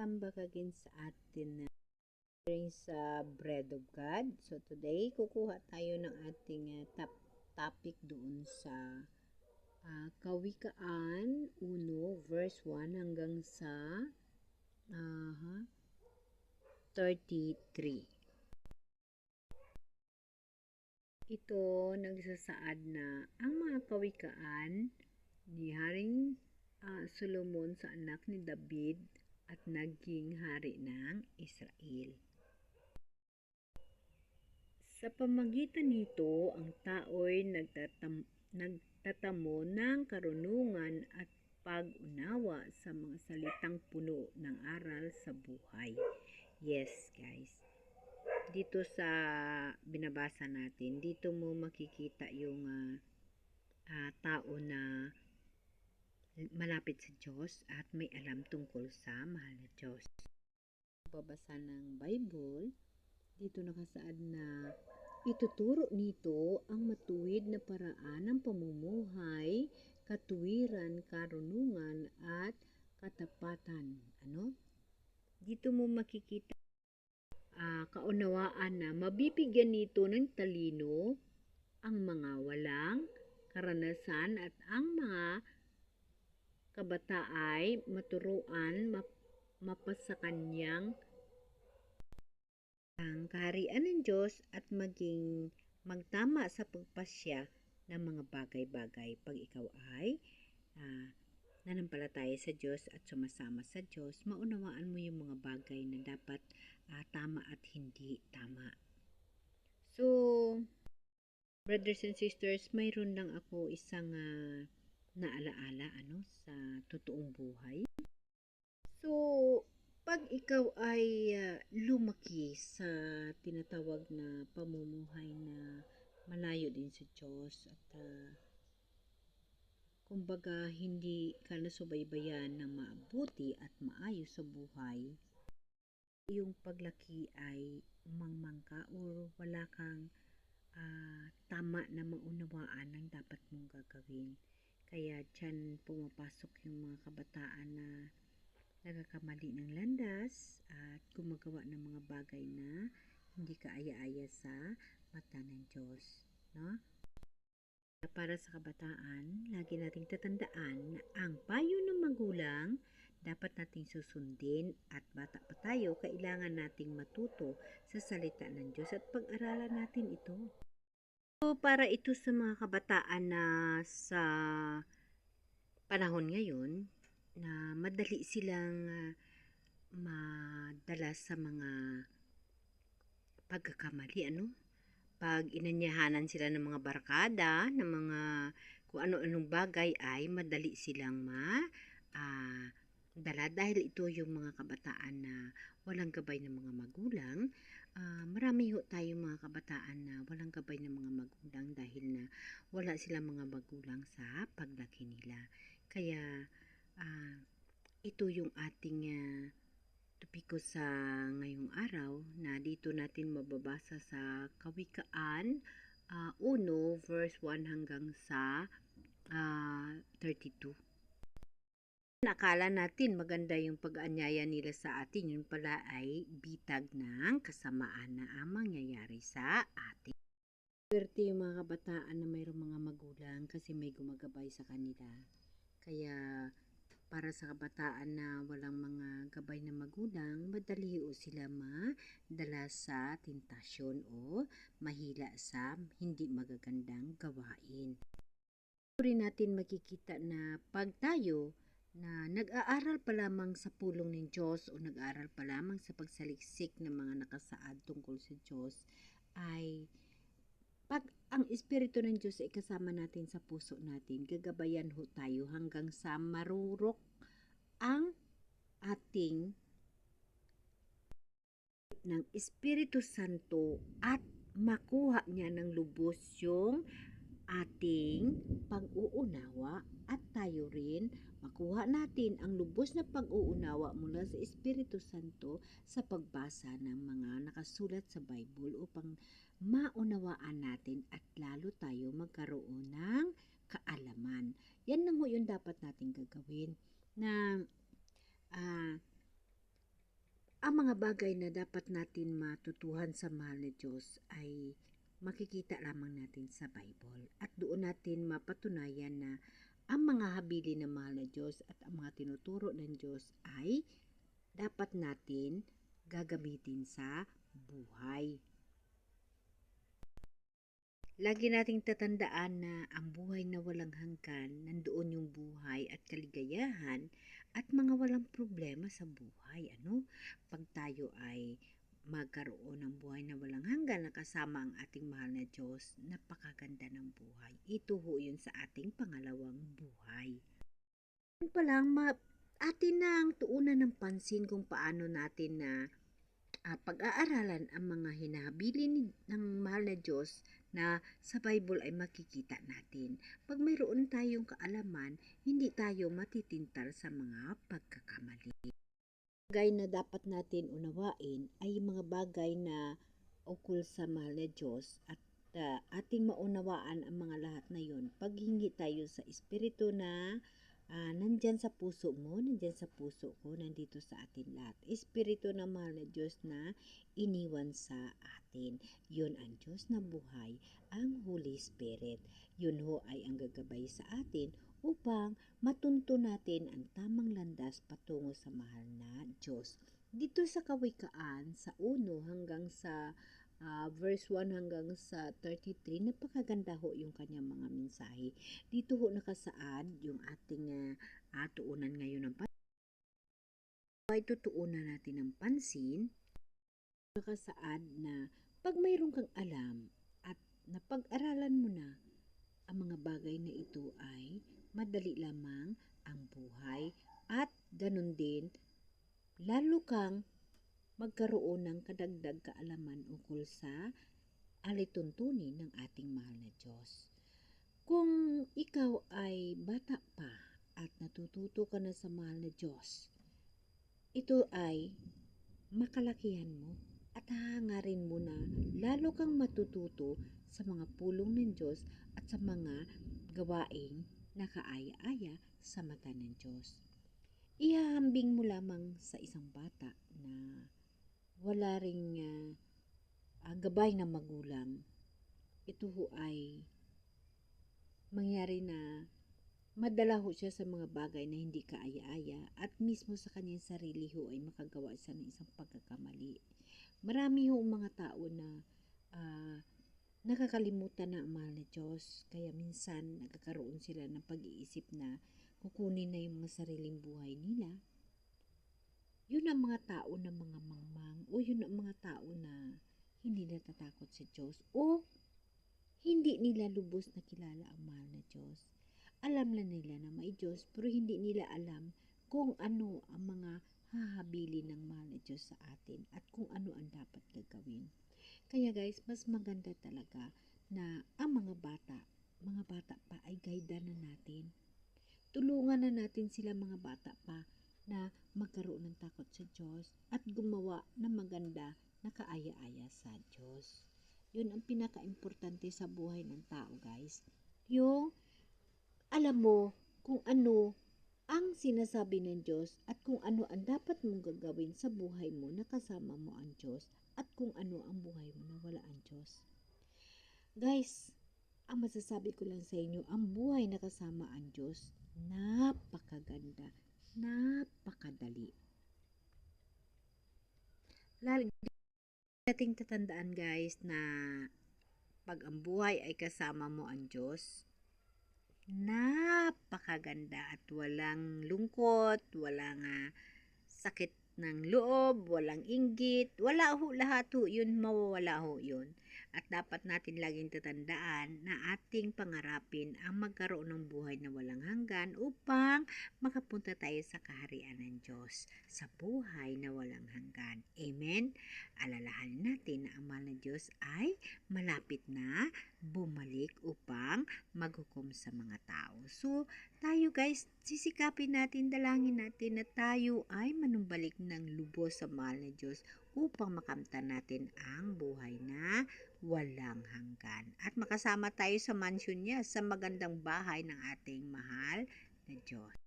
welcome sa atin na sa Bread of God. So today, kukuha tayo ng ating uh, top topic doon sa uh, Kawikaan 1 verse 1 hanggang sa uh, 33. Ito nagsasaad na ang mga kawikaan ni Haring uh, Solomon sa anak ni David at naging hari ng Israel. Sa pamagitan nito, ang tao'y nagtatam, nagtatamo ng karunungan at pag-unawa sa mga salitang puno ng aral sa buhay. Yes, guys. Dito sa binabasa natin, dito mo makikita yung uh, uh, tao na malapit sa Diyos at may alam tungkol sa mahal na Diyos. Babasa ng Bible, dito nakasaad na ituturo nito ang matuwid na paraan ng pamumuhay, katuwiran, karunungan at katapatan. Ano? Dito mo makikita uh, kaunawaan na mabibigyan nito ng talino ang mga walang karanasan at ang mga kabata ay maturuan map, mapasa kanyang ang kaharian ng Diyos at maging magtama sa pagpasya ng mga bagay-bagay pag ikaw ay uh, nanampalataya sa Diyos at sumasama sa Diyos, maunawaan mo yung mga bagay na dapat uh, tama at hindi tama. So, brothers and sisters, mayroon lang ako isang uh, naalaala ano sa totoong buhay. So, pag ikaw ay uh, lumaki sa tinatawag na pamumuhay na malayo din sa Diyos at uh, kumbaga hindi ka nasubaybayan ng maabuti at maayos sa buhay, yung paglaki ay mangmangka o wala kang uh, tama na maunawaan ng dapat mong gagawin. Kaya dyan pumapasok yung mga kabataan na nagkakamali ng landas at gumagawa ng mga bagay na hindi kaaya-aya sa mata ng Diyos. No? Para sa kabataan, lagi nating tatandaan na ang payo ng magulang dapat nating susundin at bata pa tayo, kailangan nating matuto sa salita ng Diyos at pag-aralan natin ito. So, para ito sa mga kabataan na sa panahon ngayon na madali silang uh, madala sa mga pagkakamali ano? Pag inanyahanan sila ng mga barkada ng mga kung ano-anong bagay ay madali silang ma uh, dala. Dahil ito yung mga kabataan na walang gabay ng mga magulang uh, marami ho tayong mga kabataan na walang gabay ng mga magulang dahil na wala silang mga magulang sa paglaki nila. Kaya uh, ito yung ating uh, topiko sa ngayong araw na dito natin mababasa sa Kawikaan uh, 1 verse 1 hanggang sa uh, 32. Nakala natin maganda yung pag-anyaya nila sa atin, yun pala ay bitag ng kasamaan na ang mangyayari sa atin. Swerte yung mga kabataan na mayroong mga magulang kasi may gumagabay sa kanila. Kaya para sa kabataan na walang mga gabay na magulang, madali o sila madala sa tentasyon o mahila sa hindi magagandang gawain. Rin natin makikita na pag tayo na nag-aaral pa lamang sa pulong ng Diyos o nag-aaral pa lamang sa pagsaliksik ng mga nakasaad tungkol sa Diyos ay pag ang Espiritu ng Diyos ay kasama natin sa puso natin, gagabayan ho tayo hanggang sa marurok ang ating ng Espiritu Santo at makuha niya ng lubos yung ating pag-uunawa at tayo rin makuha natin ang lubos na pag-uunawa mula sa Espiritu Santo sa pagbasa ng mga nakasulat sa Bible upang maunawaan natin at lalo tayo magkaroon ng kaalaman. Yan lang yung dapat natin gagawin na uh, ang mga bagay na dapat natin matutuhan sa mahal na Diyos ay makikita lamang natin sa Bible at doon natin mapatunayan na ang mga habili ng mahal na Diyos at ang mga tinuturo ng Diyos ay dapat natin gagamitin sa buhay. Lagi nating tatandaan na ang buhay na walang hanggan, nandoon yung buhay at kaligayahan at mga walang problema sa buhay. Ano? Pag tayo ay magkaroon ng buhay na walang hanggan na kasama ang ating mahal na Diyos, napakaganda ng buhay. Ito ho yun sa ating pangalawang buhay. Yun pa lang, ma- atin na ang tuunan ng pansin kung paano natin na ah, pag-aaralan ang mga hinahabilin ni- ng mahal na Diyos na sa Bible ay makikita natin. Pag mayroon tayong kaalaman, hindi tayo matitintal sa mga pagkakamali. Bagay na dapat natin unawain ay mga bagay na ukol sa mahal Diyos at ah, ating maunawaan ang mga lahat na yon pag hingi tayo sa Espiritu na ah, nandyan sa puso mo, nandyan sa puso ko, nandito sa atin lahat. Espiritu na mahal na Diyos na iniwan sa atin. Yun ang Diyos na buhay, ang Holy Spirit. Yun ho ay ang gagabay sa atin upang matunto natin ang tamang landas patungo sa mahal na Diyos. Dito sa Kawikaan, sa 1 hanggang sa ah, verse 1 hanggang sa 33, napakaganda ho yung kanyang mga mensahe. Dito ho nakasaad yung ating uh, tuunan ngayon ng pansin. Ay tutuunan natin ng pansin, nakasaad na pag mayroon kang alam at napag-aralan mo na ang mga bagay na ito ay madali lamang ang buhay at ganun din lalo kang magkaroon ng kadagdag kaalaman ukol sa alituntunin ng ating mahal na Diyos. Kung ikaw ay bata pa at natututo ka na sa mahal na Diyos, ito ay makalakihan mo at hahangarin mo na lalo kang matututo sa mga pulong ng Diyos at sa mga gawaing nakaaya-aya sa mata ng Diyos. Ihahambing mo lamang sa isang bata na wala ring uh, gabay na magulang. Ito ho ay mangyari na madala ho siya sa mga bagay na hindi kaaya-aya at mismo sa kanyang sarili ho ay makagawa siya ng isang pagkakamali. Marami ho mga tao na uh, nakakalimutan na ang mahal na Diyos kaya minsan nagkakaroon sila ng pag-iisip na kukunin na yung mga sariling buhay nila yun ang mga tao na mga mangmang o yun ang mga tao na hindi natatakot sa Diyos o hindi nila lubos na kilala ang mahal na Diyos. Alam na nila na may Diyos pero hindi nila alam kung ano ang mga hahabili ng mahal na Diyos sa atin at kung ano ang dapat gagawin. Kaya guys, mas maganda talaga na ang mga bata, mga bata pa ay gaida na natin. Tulungan na natin sila mga bata pa na magkaroon ng takot sa Diyos at gumawa ng maganda na kaaya-aya sa Diyos. Yun ang pinaka-importante sa buhay ng tao, guys. Yung alam mo kung ano ang sinasabi ng Diyos at kung ano ang dapat mong gagawin sa buhay mo na kasama mo ang Diyos at kung ano ang buhay mo na wala ang Diyos. Guys, ang masasabi ko lang sa inyo, ang buhay na kasama ang Diyos, napakaganda napakadali. Lagi nating tatandaan guys na pag ang buhay ay kasama mo ang Diyos, napakaganda at walang lungkot, walang uh, sakit ng loob, walang inggit, wala ho lahat ho, yun mawawala ho yun. At dapat natin laging tatandaan na ating pangarapin ang magkaroon ng buhay na walang hanggan upang makapunta tayo sa kaharian ng Diyos sa buhay na walang hanggan. Amen? Alalahanin natin na ang mahal na Diyos ay malapit na bumalik upang maghukom sa mga tao. So, tayo guys, sisikapin natin, dalangin natin na tayo ay manumbalik ng lubos sa mahal na Diyos upang makamtan natin ang buhay na walang hanggan. At makasama tayo sa mansyon niya, sa magandang bahay ng ating mahal na Diyos.